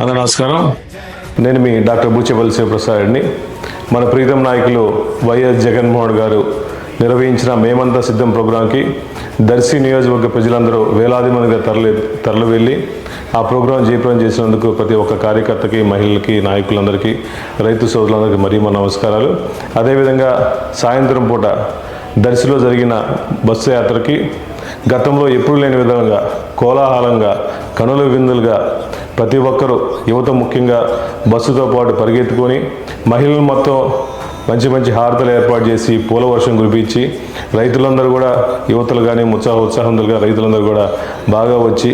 అందరూ నమస్కారం. నేను మీ డాక్టర్ బూచేపల్లి శివప్రసాద్ని మన ప్రీతం నాయకులు వైఎస్ జగన్మోహన్ గారు నిర్వహించిన మేమంతా సిద్ధం ప్రోగ్రాంకి దర్శి నియోజకవర్గ ప్రజలందరూ వేలాది మందిగా తరలి తరలి వెళ్ళి ఆ ప్రోగ్రాం జయప్రదం చేసినందుకు ప్రతి ఒక్క కార్యకర్తకి మహిళలకి నాయకులందరికీ రైతు సోదరులందరికీ మరీ మన నమస్కారాలు. అదేవిధంగా సాయంత్రం పూట దర్శిలో జరిగిన బస్సు యాత్రకి గతంలో ఎప్పుడూ లేని విధంగా కోలాహలంగా కనుల విందులుగా ప్రతి ఒక్కరూ యువత ముఖ్యంగా బస్సుతో పాటు పరిగెత్తుకొని మహిళలు మొత్తం మంచి మంచి హారతలు ఏర్పాటు చేసి పూల వర్షం కురిపించి రైతులందరూ కూడా యువతలు కానీ ఉత్సాహ ఉత్సాహంతులుగా రైతులందరూ కూడా బాగా వచ్చి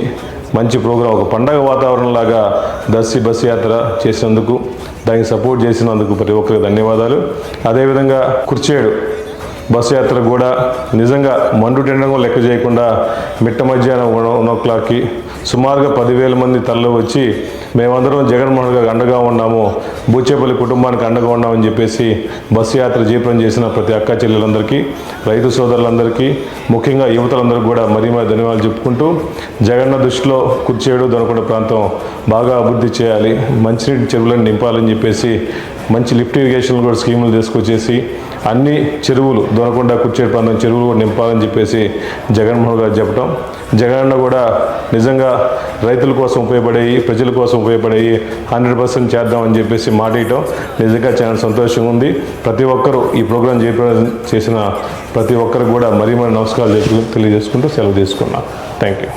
మంచి ప్రోగ్రాం ఒక పండగ వాతావరణంలాగా దర్శి బస్సు యాత్ర చేసినందుకు దానికి సపోర్ట్ చేసినందుకు ప్రతి ఒక్కరికి ధన్యవాదాలు. అదేవిధంగా కుర్చేడు బస్సు యాత్ర కూడా నిజంగా మండు టెండం లెక్క చేయకుండా మిట్ట మధ్యాహ్నం వన్ ఓ క్లాక్కి సుమారుగా పదివేల మంది తరలి వచ్చి మేమందరం జగన్మోహన్ గారికి అండగా ఉన్నాము. బూచేపల్లి కుటుంబానికి అండగా ఉన్నామని చెప్పేసి బస్సు యాత్ర జీపనం చేసిన ప్రతి అక్క చెల్లెలందరికీ రైతు సోదరులందరికీ ముఖ్యంగా యువతలందరికీ కూడా మరీ మరీ ధన్యవాదాలు చెప్పుకుంటూ జగన్న దృష్టిలో కుర్చేడు దొనకొండ ప్రాంతం బాగా అభివృద్ధి చేయాలి. మంచినీటి చెరువులను నింపాలని చెప్పేసి మంచి లిఫ్ట్ ఇరిగేషన్ కూడా స్కీములు తీసుకొచ్చేసి అన్ని చెరువులు దొనకుండా కుర్చేడు ప్రాంతం చెరువులు కూడా నింపాలని చెప్పేసి జగన్మోహన్ గారు చెప్పడం జగనన్న కూడా నిజంగా రైతుల కోసం ఉపయోగపడేవి ప్రజల కోసం ఉపయోగపడేవి హండ్రెడ్ పర్సెంట్ చేద్దామని చెప్పేసి మాట ఇవ్వటం నిజంగా చాలా సంతోషంగా ఉంది. ప్రతి ఒక్కరూ ఈ ప్రోగ్రాం చేప చేసిన ప్రతి ఒక్కరికి కూడా మరీ మరి నమస్కారాలు తెలియజేసుకుంటూ సెలవు తీసుకున్నాను థ్యాంక్ యూ.